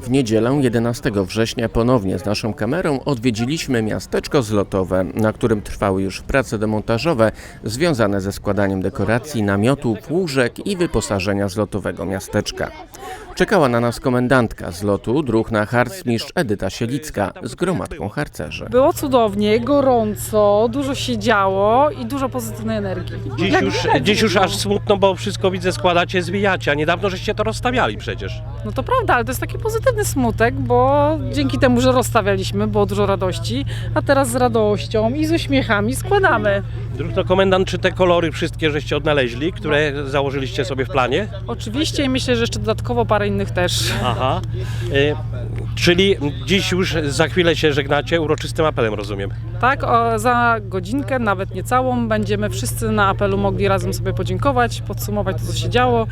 W niedzielę 11 września ponownie z naszą kamerą odwiedziliśmy miasteczko zlotowe, na którym trwały już prace demontażowe związane ze składaniem dekoracji, namiotów, łóżek i wyposażenia zlotowego miasteczka. Czekała na nas komendantka zlotu, druhna harcmistrz Edyta Sielicka z gromadką harcerzy. Było cudownie, gorąco, dużo się działo i dużo pozytywnej energii. Dziś już, dziś już aż smutno, bo wszystko widzę składacie, zwijacie, a niedawno żeście to rozstawiali przecież. No to prawda, ale to jest taki pozytywny smutek, bo dzięki temu, że rozstawialiśmy, było dużo radości, a teraz z radością i z uśmiechami składamy. Druhno komendant, czy te kolory wszystkie żeście odnaleźli, które założyliście sobie w planie? Oczywiście i myślę, że jeszcze dodatkowo parę innych też. Aha. Y, czyli dziś już za chwilę się żegnacie uroczystym apelem, rozumiem. Tak, o, za godzinkę, nawet niecałą, będziemy wszyscy na apelu mogli razem sobie podziękować, podsumować to, co się działo,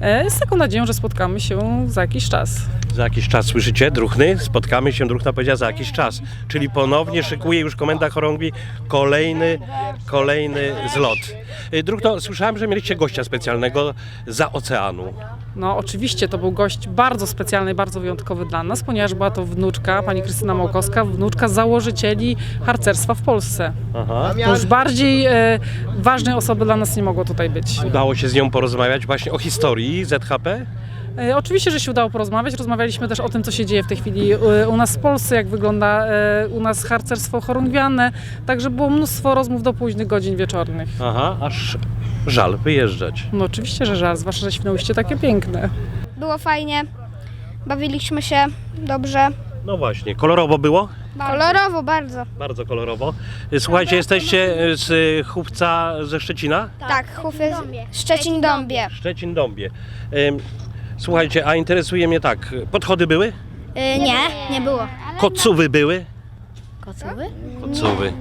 e, z taką nadzieją, że spotkamy się za jakiś czas. Za jakiś czas słyszycie, Druhny? Spotkamy się, Druhna powiedziała za jakiś czas. Czyli ponownie szykuje już komenda chorągwi kolejny, kolejny zlot. Y, Druhno, słyszałem, że mieliście gościa specjalnego za oceanu. No oczywiście to był gość bardzo specjalny, bardzo wyjątkowy dla nas, ponieważ była to wnuczka, pani Krystyna Małkowska, wnuczka założycieli harcerstwa w Polsce. Aha. To już bardziej e, ważnej osoby dla nas nie mogło tutaj być. Udało się z nią porozmawiać właśnie o historii ZHP. E, oczywiście, że się udało porozmawiać. Rozmawialiśmy też o tym, co się dzieje w tej chwili e, u nas w Polsce, jak wygląda e, u nas harcerstwo chorągwiane. Także było mnóstwo rozmów do późnych godzin wieczornych. Aha, aż żal wyjeżdżać. No oczywiście, że żal, zwłaszcza, że Świnoujście takie piękne. Było fajnie, bawiliśmy się dobrze. No właśnie, kolorowo było? Kolorowo bardzo. Bardzo kolorowo. Słuchajcie, jesteście z chówca ze Szczecina? Tak, Hufy Szczecin-Dąbie. Szczecin-Dąbie. Słuchajcie, a interesuje mnie tak, podchody były? Y, nie, nie było. Kocówy były? Kocowy? Kocówy.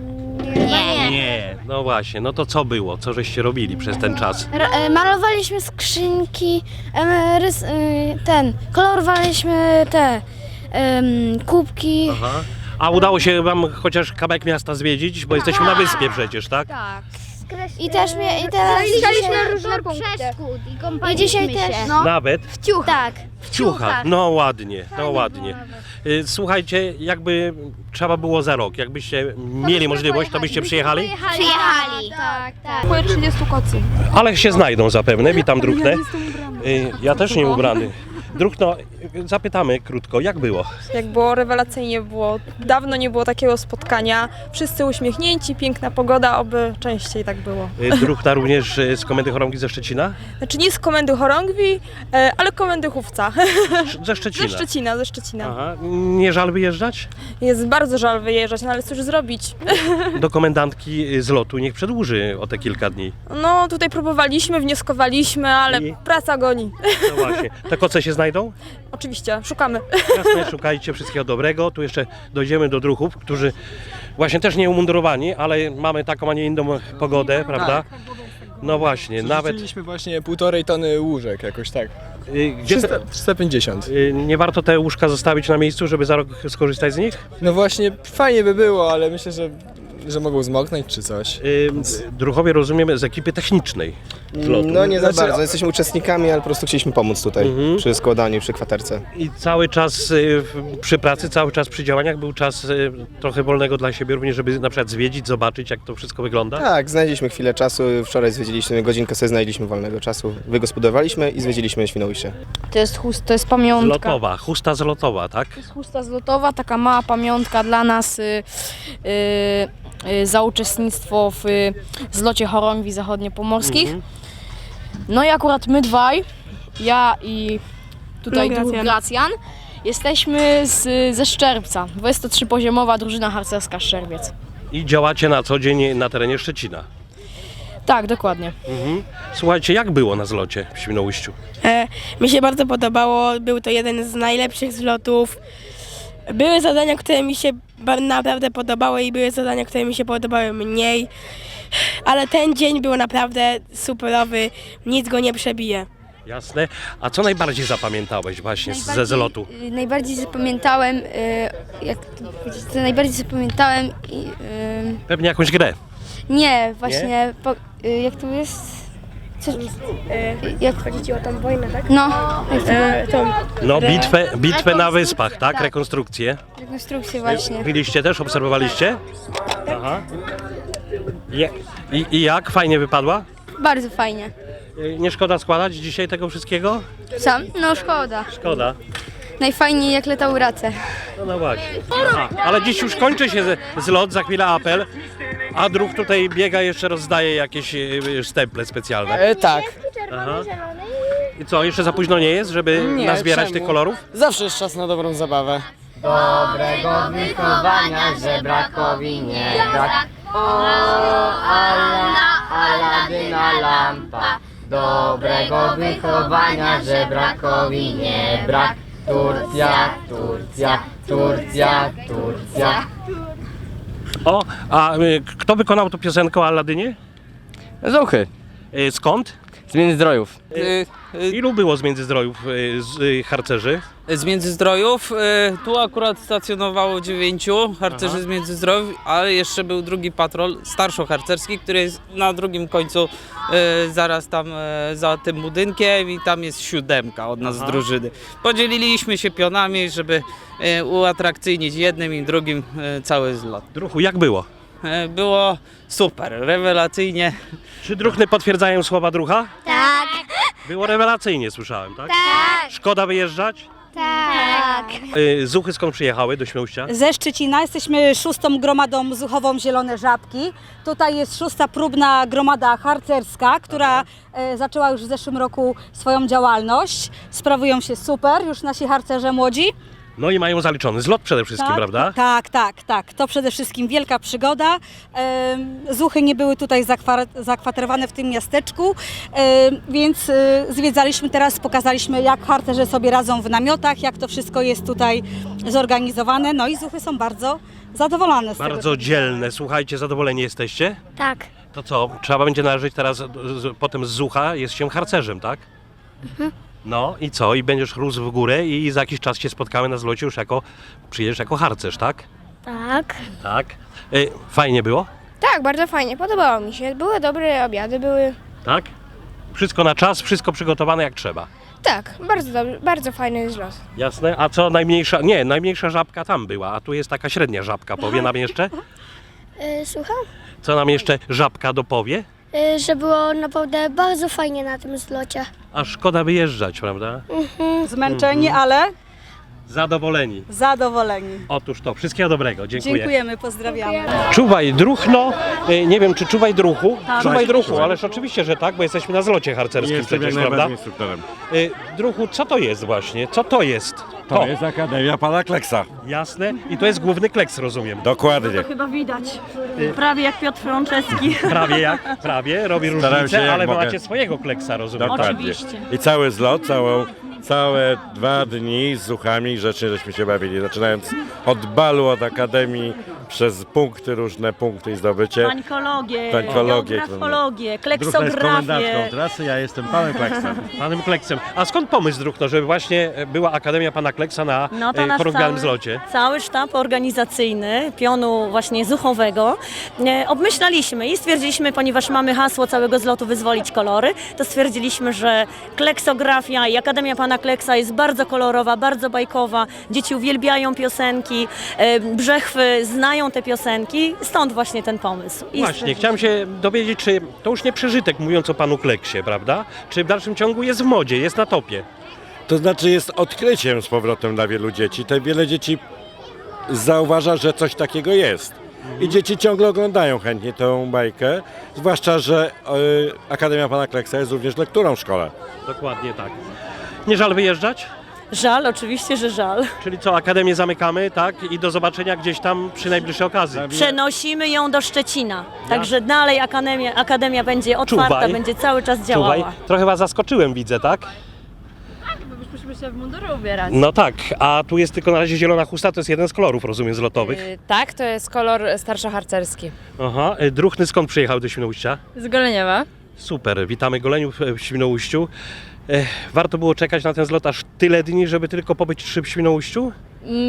Nie. Nie. No właśnie, no to co było? Co żeście robili przez ten czas? e, malowaliśmy skrzynki, em, rys, y, ten, kolorowaliśmy te em, kubki. Aha. A udało się wam chociaż kawałek miasta zwiedzić? Bo jesteśmy na wyspie przecież, tak? Tak. I też mnie, i teraz dzisiaj różne przeszkód i I kąpaliśmy dzisiaj się. też, no. Nawet W ciuchach. Tak. w ciuchach. No ładnie, no ładnie. Y, Słuchajcie, jakby trzeba było za rok, jakbyście mieli możliwość, to byście przyjechali? Przyjechali. Tak, tak. 30 kocy. Ale się znajdą zapewne, witam Druchnę. Y, Ja też nie ubrany. Druchno, zapytamy krótko, jak było? Jak było rewelacyjnie, było dawno nie było takiego spotkania. Wszyscy uśmiechnięci, piękna pogoda, oby częściej tak było. Y, Druchna również y, z Komendy Chorągi ze Szczecina? Znaczy nie z komendy chorągwi, e, ale komendy chówca. Sz- Ze Szczecina. Ze Szczecina, ze Szczecina. Aha. Nie żal wyjeżdżać? Jest bardzo żal wyjeżdżać, no ale cóż zrobić. Do komendantki z lotu niech przedłuży o te kilka dni. No tutaj próbowaliśmy, wnioskowaliśmy, ale I? praca goni. No właśnie. Te koce się znajdą? Oczywiście, szukamy. Jasne, szukajcie wszystkiego dobrego. Tu jeszcze dojdziemy do druhów, którzy właśnie też nie umundurowani, ale mamy taką, a nie inną pogodę, prawda? No właśnie, nawet Przerzuciliśmy właśnie półtorej tony łóżek, jakoś tak. y, gdzie te, 300, 350. y, nie warto te łóżka zostawić na miejscu, żeby za rok skorzystać z nich? No właśnie, fajnie by było, ale myślę, że, że mogą zmoknąć czy coś. Y, druhowie rozumiemy z ekipy technicznej lotu. No nie za Znaczy, bardzo, jesteśmy uczestnikami, ale po prostu chcieliśmy pomóc tutaj Mhm. przy składaniu, przy kwaterce. I cały czas y, w- przy pracy, cały czas przy działaniach był czas y, trochę wolnego dla siebie, również żeby na przykład zwiedzić, zobaczyć jak to wszystko wygląda. Tak, znaleźliśmy chwilę czasu, wczoraj zwiedziliśmy, godzinkę sobie znaleźliśmy wolnego czasu, wygospodowaliśmy i zwiedziliśmy Świnoujście. To jest chust, to jest pamiątka. Zlotowa, chusta zlotowa, tak? To jest chusta zlotowa, taka mała pamiątka dla nas y, za uczestnictwo w y, zlocie chorągwi zachodniopomorskich. Mhm. No i akurat my dwaj, ja i tutaj Gracjan. Gracjan, jesteśmy z, ze Szczerbca. 23-poziomowa drużyna harcerska Szczerbiec. I działacie na co dzień na terenie Szczecina. Tak, dokładnie. Mhm. Słuchajcie, jak było na zlocie w Świnoujściu? E, mi się bardzo podobało, był to jeden z najlepszych zlotów. Były zadania, które mi się ba- naprawdę podobały i były zadania, które mi się podobały mniej. Ale ten dzień był naprawdę superowy, nic go nie przebije. Jasne. A co najbardziej zapamiętałeś właśnie ze Najbardziej- zlotu? y, Najbardziej zapamiętałem, y, jak to powiedzieć, co najbardziej zapamiętałem, i, y, Pewnie jakąś grę. nie, właśnie, Po, y, jak to jest? Co, jak Chodzi o tą wojnę, tak? No, E, tą. No, bitwę, bitwę na wyspach, tak? Rekonstrukcję. rekonstrukcję właśnie. Byliście też, obserwowaliście? Aha. Je- I, I jak? Fajnie wypadła? Bardzo fajnie. Y, Nie szkoda składać dzisiaj tego wszystkiego? Sam? No szkoda. Szkoda. Najfajniej jak latały race. No, no właśnie. Aha. Ale dziś już kończy się z- zlot, za chwilę apel, a druh tutaj biega, jeszcze rozdaje jakieś y, stemple specjalne. E, tak. Aha. I co, jeszcze za późno nie jest, żeby Nie, nazbierać czemu? tych kolorów? Zawsze jest czas na dobrą zabawę. Dobrego wychowania żebrakowi nie brak. O, Ala, Aladyna lampa. Dobrego wychowania żebrakowi nie brak. Turcja, Turcja, Turcja, Turcja. O, a y, kto wykonał tę piosenkę o Aladynie? Zuchy. Y, Skąd? Z Międzyzdrojów. Ilu było z Międzyzdrojów y, z y, harcerzy? Z Międzyzdrojów, y, tu akurat stacjonowało dziewięciu harcerzy Aha. z Międzyzdrojów, ale jeszcze był drugi patrol starszoharcerski, który jest na drugim końcu y, zaraz tam y, za tym budynkiem i tam jest siódemka od nas Aha. z drużyny. Podzieliliśmy się pionami, żeby y, uatrakcyjnić jednym i drugim y, cały zlot. Druhu, jak było? Y, Było super, rewelacyjnie. Czy druhny potwierdzają słowa drucha? Tak. Było rewelacyjnie, słyszałem, tak? Tak. Szkoda wyjeżdżać? Tak. Y, Zuchy skąd przyjechały do Śmiałścia? Ze Szczecina jesteśmy szóstą gromadą zuchową Zielone Żabki. Tutaj jest szósta próbna gromada harcerska, która e, zaczęła już w zeszłym roku swoją działalność. Sprawują się super, już nasi harcerze młodzi. No i mają zaliczony zlot przede wszystkim, tak, prawda? Tak, tak, tak. To przede wszystkim wielka przygoda. Zuchy nie były tutaj zakwa- zakwaterowane w tym miasteczku, więc e, zwiedzaliśmy teraz, pokazaliśmy jak harcerze sobie radzą w namiotach, jak to wszystko jest tutaj zorganizowane. No i Zuchy są bardzo zadowolone z tego. Bardzo dzielne. Słuchajcie, zadowoleni jesteście? Tak. To co, trzeba będzie należeć teraz potem z Zucha, jest się harcerzem, tak? No i co? I będziesz rósł w górę i za jakiś czas się spotkamy na zlocie już jako, przyjedziesz jako harcerz, tak? Tak. Tak. Y, fajnie było? Tak, bardzo fajnie, podobało mi się. Były dobre obiady, były. Tak? Wszystko na czas, wszystko przygotowane jak trzeba. Tak, bardzo dobry, bardzo fajny zlot. Jasne. A co najmniejsza? Nie, najmniejsza żabka tam była, a tu jest taka średnia żabka. Powie nam jeszcze? słucham? Co nam jeszcze żabka dopowie? Że było naprawdę bardzo fajnie na tym zlocie. A szkoda wyjeżdżać, prawda? Zmęczeni, Mhm. ale Zadowoleni. zadowoleni. Otóż to, wszystkiego dobrego. Dziękuję. Dziękujemy, pozdrawiamy. Czuwaj druchno, e, nie wiem czy czuwaj druchu, Tak. czuwaj druchu, ależ oczywiście, że tak, bo jesteśmy na zlocie harcerskim przecież, prawda? instruktorem. E, Druchu, co to jest właśnie? Co to jest? To, jest Akademia Pana Kleksa. jasne? I to jest główny kleks, rozumiem. Dokładnie. Chyba widać. Prawie jak Piotr Frączewski. Prawie jak, prawie, robi Staram różnicę, się, jak ale mogę. macie swojego kleksa, rozumiem. Dokładnie. I cały zlot, całą, całe dwa dni z zuchami grzecznie żeśmy się bawili. Zaczynając od balu, od Akademii, przez punkty, różne punkty i zdobycie. Pańkologię, Pańkologię, geografologię, Drucha jest kleksografię. komendantką trasy, ja jestem panem Kleksem. Panem Kleksem. A skąd pomysł Druchno, żeby właśnie e, była Akademia Pana Kleksa na No to e, nasz zlocie? Cały sztab organizacyjny pionu właśnie zuchowego e, obmyślaliśmy i stwierdziliśmy, ponieważ mamy hasło całego zlotu wyzwolić kolory, to stwierdziliśmy, że kleksografia i Akademia Pana Kleksa jest bardzo kolorowa, bardzo bajkowa. Dzieci uwielbiają piosenki, e, brzechwy znają te piosenki, stąd właśnie ten pomysł. I Właśnie, chciałem się dowiedzieć, czy to już nie przeżytek mówiąc o Panu Kleksie, prawda? Czy w dalszym ciągu jest w modzie, jest na topie? To znaczy jest odkryciem z powrotem dla wielu dzieci. Te wiele dzieci zauważa, że coś takiego jest. I dzieci ciągle oglądają chętnie tę bajkę, zwłaszcza, że y, Akademia Pana Kleksa jest również lekturą w szkole. Dokładnie tak. Nie żal wyjeżdżać? Żal, oczywiście, że żal. Czyli co, Akademię zamykamy, tak? I do zobaczenia gdzieś tam przy najbliższej okazji. Przenosimy ją do Szczecina. Także dalej Akademia, Akademia będzie otwarta, Czuwaj. będzie cały czas działała. Czuwaj, trochę Was zaskoczyłem, widzę, tak? Musimy się w mundury ubierać. No tak, a tu jest tylko na razie zielona chusta, to jest jeden z kolorów, rozumiem, zlotowych. tak, to jest kolor starszoharcerski. Aha, y, Druchny skąd przyjechał do Świnoujścia? Z Goleniewa. Super, witamy Goleniów w Świnoujściu. Warto było czekać na ten zlot aż tyle dni, żeby tylko pobyć trzy w Świnoujściu?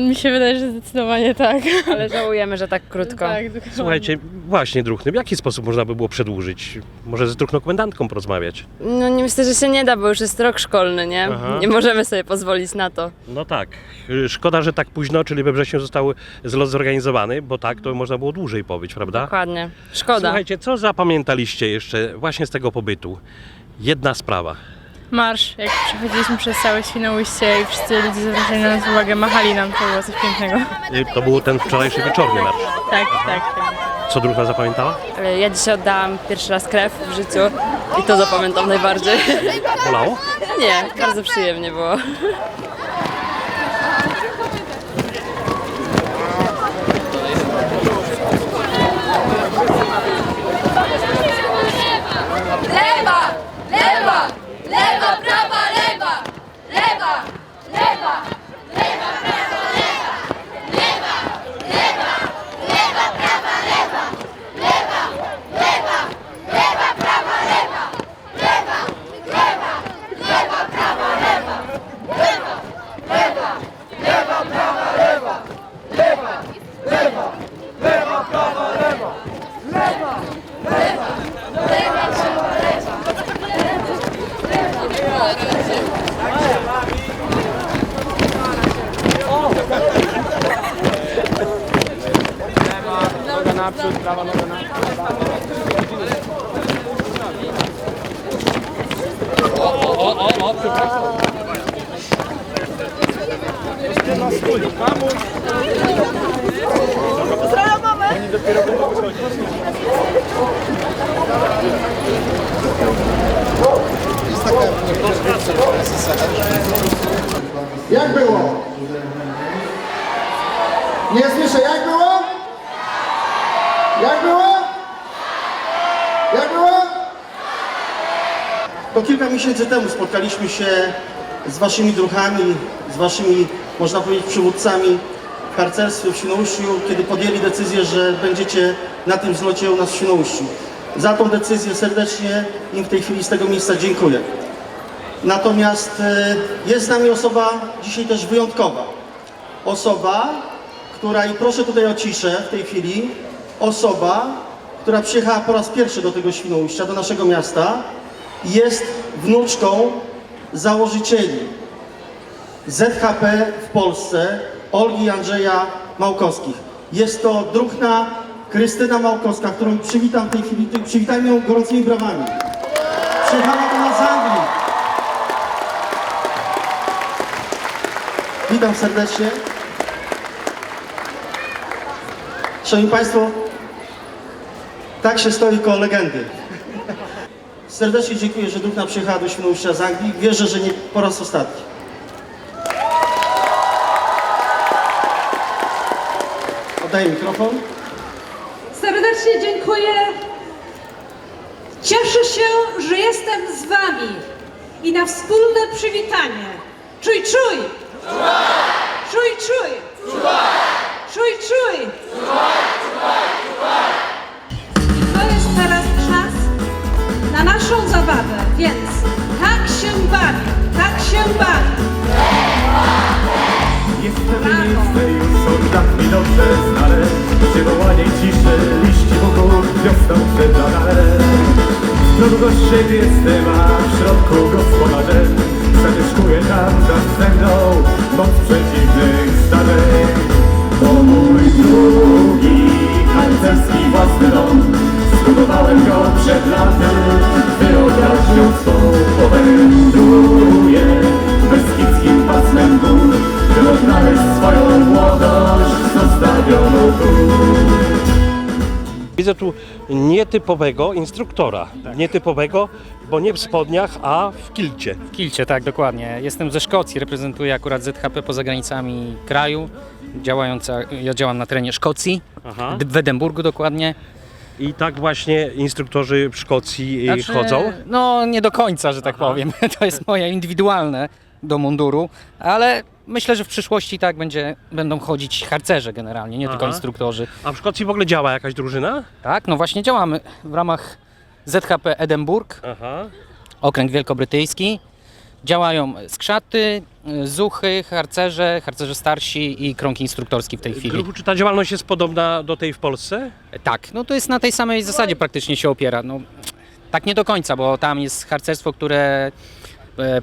Mi się wydaje, że zdecydowanie tak. Ale żałujemy, że tak krótko. Tak, dokładnie. Słuchajcie, właśnie druhny, w jaki sposób można by było przedłużyć? Może z druhną komendantką porozmawiać? No nie myślę, że się nie da, bo już jest rok szkolny, nie? Aha. Nie możemy sobie pozwolić na to. No tak. Y, Szkoda, że tak późno, czyli we wrześniu został zlot zorganizowany, bo tak to można było dłużej pobyć, prawda? Dokładnie. Szkoda. Słuchajcie, co zapamiętaliście jeszcze właśnie z tego pobytu? Jedna sprawa. Marsz, jak przechodziliśmy przez całe Świnoujście i wszyscy ludzie zwracali na nas uwagę, machali nam, to było coś pięknego. Y, To był ten wczorajszy wieczorny marsz. Tak, tak. Co druhna zapamiętała? Ja dzisiaj oddałam pierwszy raz krew w życiu i to zapamiętam najbardziej. Bolało? Nie, bardzo przyjemnie było. Naprzód, prawa noga naprzód. Jak było? Nie słyszę, jak było? Jak było? Jak było? To kilka miesięcy temu spotkaliśmy się z waszymi druhami, z waszymi, można powiedzieć, przywódcami w harcerstwie w Świnoujściu, kiedy podjęli decyzję, że będziecie na tym zlocie u nas w Świnoujściu. Za tą decyzję serdecznie im w tej chwili z tego miejsca dziękuję. Natomiast e, jest z nami osoba dzisiaj też wyjątkowa. Osoba, która, i proszę tutaj o ciszę w tej chwili, osoba, która przyjechała po raz pierwszy do tego Świnoujścia, do naszego miasta, jest wnuczką założycieli ZHP w Polsce, Olgi i Andrzeja Małkowskich. Jest to druhna Krystyna Małkowska, którą przywitam w tej chwili, przywitajmy ją gorącymi brawami. Przyjechała do nas z Anglii. Witam serdecznie. Szanowni Państwo, tak się stoi koło legendy. Serdecznie dziękuję, że Duchna przyjechała do Świnoujścia z Anglii. Wierzę, że nie po raz ostatni. Oddaję mikrofon. Serdecznie dziękuję. Cieszę się, że jestem z Wami i na wspólne przywitanie. Czuj, czuj! Czuj, czuj! Czuj, czuj! To naszą zabawę, więc tak się bawi, tak się bawi. Niestety miejsce już soldat mi dobrze znane. Gdzie wołanie ciszy, liści wokół wiosną przedanale Znowu gość siebie jestem, a w środku Widzę tu nietypowego instruktora. Nietypowego, bo nie w spodniach, a w kilcie. W Kilcie, tak, dokładnie. Jestem ze Szkocji, reprezentuję akurat ZHP poza granicami kraju. Działająca, ja działam na terenie Szkocji, Aha. d- w Edynburgu dokładnie. I tak właśnie instruktorzy w Szkocji y, chodzą? No, nie do końca, że tak powiem. To jest moje indywidualne do munduru, ale myślę, że w przyszłości tak będzie, będą chodzić harcerze generalnie, nie tylko Aha. instruktorzy. A w Szkocji w ogóle działa jakaś drużyna? Tak, no właśnie działamy w ramach ZHP Edynburg, Aha. okręg wielkobrytyjski. Działają skrzaty, zuchy, harcerze, harcerze starsi i krąg instruktorski w tej chwili. Czy ta działalność jest podobna do tej w Polsce? Tak, no to jest na tej samej zasadzie praktycznie się opiera. No, tak nie do końca, bo tam jest harcerstwo, które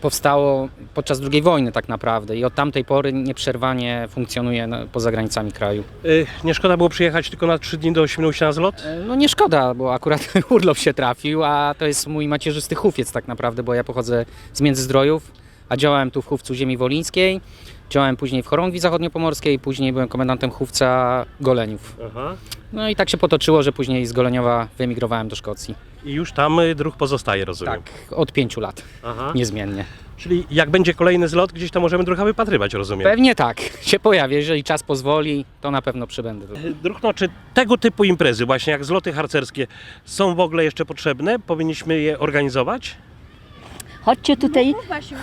powstało podczas II wojny tak naprawdę i od tamtej pory nieprzerwanie funkcjonuje poza granicami kraju. Y, Nie szkoda było przyjechać tylko na trzy dni do Świnoujścia na zlot? E, No nie szkoda, bo akurat urlop się trafił, a to jest mój macierzysty hufiec tak naprawdę, bo ja pochodzę z Międzyzdrojów, a działałem tu w Chówcu Ziemi Wolińskiej, działałem później w Chorągwi Zachodniopomorskiej, później byłem komendantem Chówca Goleniów. Aha. No i tak się potoczyło, że później z Goleniowa wyemigrowałem do Szkocji. I już tam y, druh pozostaje, rozumiem. Tak, od pięciu lat, Aha. niezmiennie. Czyli jak będzie kolejny zlot, gdzieś tam możemy drucha wypatrywać, rozumiem. Pewnie tak, się pojawię, jeżeli czas pozwoli, to na pewno przybędę. Druhno, czy tego typu imprezy, właśnie jak zloty harcerskie, są w ogóle jeszcze potrzebne? Powinniśmy je organizować? Chodźcie tutaj,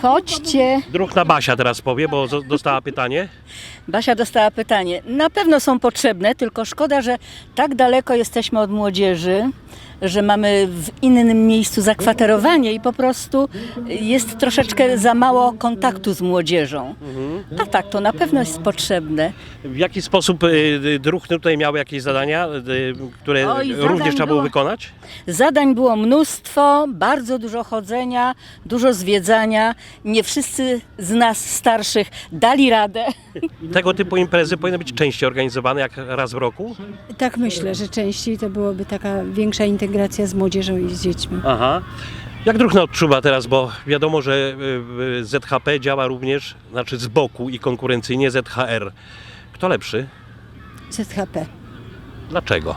chodźcie. Druhna Basia teraz powie, bo zo- dostała pytanie. Basia dostała pytanie. Na pewno są potrzebne, tylko szkoda, że tak daleko jesteśmy od młodzieży, że mamy w innym miejscu zakwaterowanie i po prostu jest troszeczkę za mało kontaktu z młodzieżą. A tak, to na pewno jest potrzebne. W jaki sposób y, y, tutaj miały jakieś zadania, y, które Oj, również trzeba było było- wykonać? Zadań było mnóstwo, bardzo dużo chodzenia, dużo zwiedzania. Nie wszyscy z nas starszych dali radę. Tego typu imprezy powinny być częściej organizowane, jak raz w roku? Tak myślę, że częściej to byłoby taka większa integracja z młodzieżą i z dziećmi. Aha. Jak Druhno odczuwa teraz, bo wiadomo, że y, y, ZHP działa również, znaczy z boku i konkurencyjnie ZHR. Kto lepszy? ZHP. Dlaczego?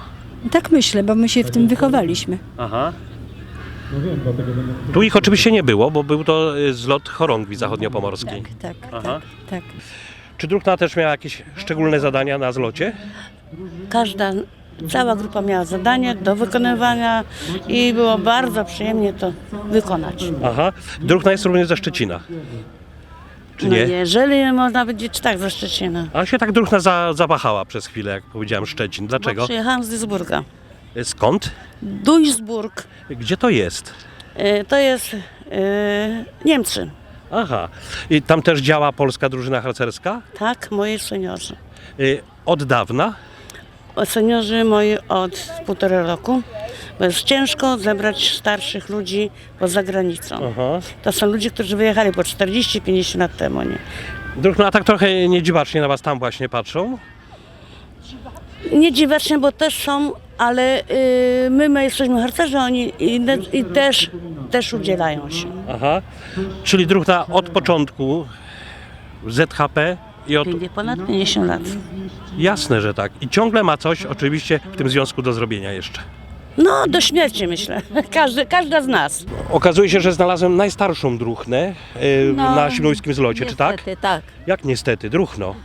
Tak myślę, bo my się w tym wychowaliśmy. Aha. Tu ich oczywiście nie było, bo był to y, zlot chorągwi zachodniopomorskiej. Tak, Aha. tak. Czy Druhna też miała jakieś szczególne zadania na zlocie? Każda, cała grupa miała zadanie do wykonywania i było bardzo przyjemnie to wykonać. Aha. Druhna jest również ze Szczecina. Czy No nie? jeżeli można powiedzieć tak ze Szczecina. A się tak Druhna za, zawahała przez chwilę, jak powiedziałem Szczecin. Dlaczego? Bo przyjechałam z Duisburga. Skąd? Duisburg Gdzie to jest? y, to jest y, Niemcy. Aha. I tam też działa polska drużyna harcerska? Tak, moi seniorzy. Y, Od dawna? O, Seniorzy moi od półtora roku, bo jest ciężko zebrać starszych ludzi poza granicą. Aha. To są ludzie, którzy wyjechali po 40-50 lat temu. Nie? Druhna, a tak trochę niedziwacznie na was tam właśnie patrzą. Nie dziwacznie, bo też są, ale y, my, my jesteśmy harcerze, oni i, i też, też udzielają się. Aha. Czyli Druhna od początku ZHP i od... Będzie ponad 50 lat. Jasne, że tak. I ciągle ma coś oczywiście w tym związku do zrobienia jeszcze. No, do śmierci myślę. Każdy, każda z nas. Okazuje się, że znalazłem najstarszą druchnę y, No, na Świnoujskim zlocie, czy tak? Niestety, tak. Jak niestety, druchno.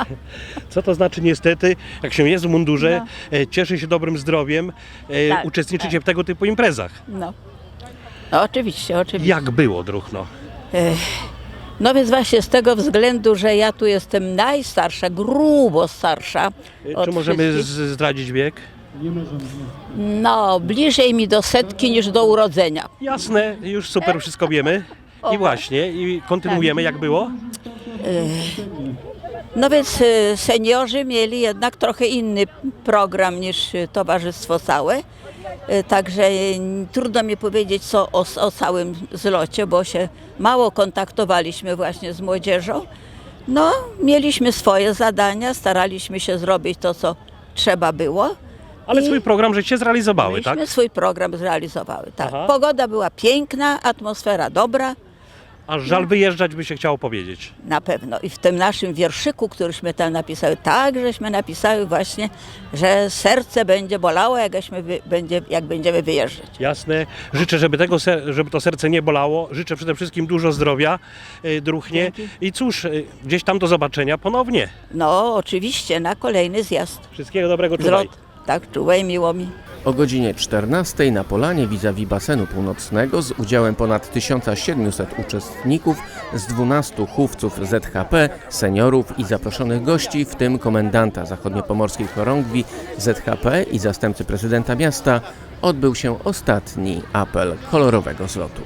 Co to znaczy niestety? Jak się jest w mundurze, e, cieszy się dobrym zdrowiem, e, Tak, uczestniczycie w tego typu imprezach. No. no oczywiście, oczywiście. Jak było druchno? Ech, No więc właśnie z tego względu, że ja tu jestem najstarsza, grubo starsza. E, od Czy możemy wszystkich. z- zdradzić wiek? No, bliżej mi do setki niż do urodzenia. Jasne, już super wszystko wiemy. I właśnie, i kontynuujemy jak było. Ech, No więc y, seniorzy mieli jednak trochę inny program niż y, towarzystwo całe. Y, Także y, trudno mi powiedzieć co o, o całym zlocie, bo się mało kontaktowaliśmy właśnie z młodzieżą. No, mieliśmy swoje zadania, staraliśmy się zrobić to, co trzeba było. Ale I swój program żeście zrealizowały, tak? Swój program zrealizowały, tak. Pogoda była piękna, atmosfera dobra. Aż żal wyjeżdżać by się chciało powiedzieć. Na pewno. I w tym naszym wierszyku, któryśmy tam napisały, tak żeśmy napisały właśnie, że serce będzie bolało, jak, żeśmy wy, będzie, jak będziemy wyjeżdżać. Jasne. Życzę, żeby, tego, ser- żeby to serce nie bolało. Życzę przede wszystkim dużo zdrowia, y, druchnie. I cóż, y, gdzieś tam do zobaczenia ponownie. No, oczywiście, na kolejny zjazd. Wszystkiego dobrego, czuwaj. Zwrot. Tak, czułej, miło mi. O godzinie 14 na polanie vis-a-vis basenu północnego z udziałem ponad 1700 uczestników z 12 chówców ZHP, seniorów i zaproszonych gości, w tym komendanta zachodniopomorskiej chorągwi ZHP i zastępcy prezydenta miasta, odbył się ostatni apel kolorowego zlotu.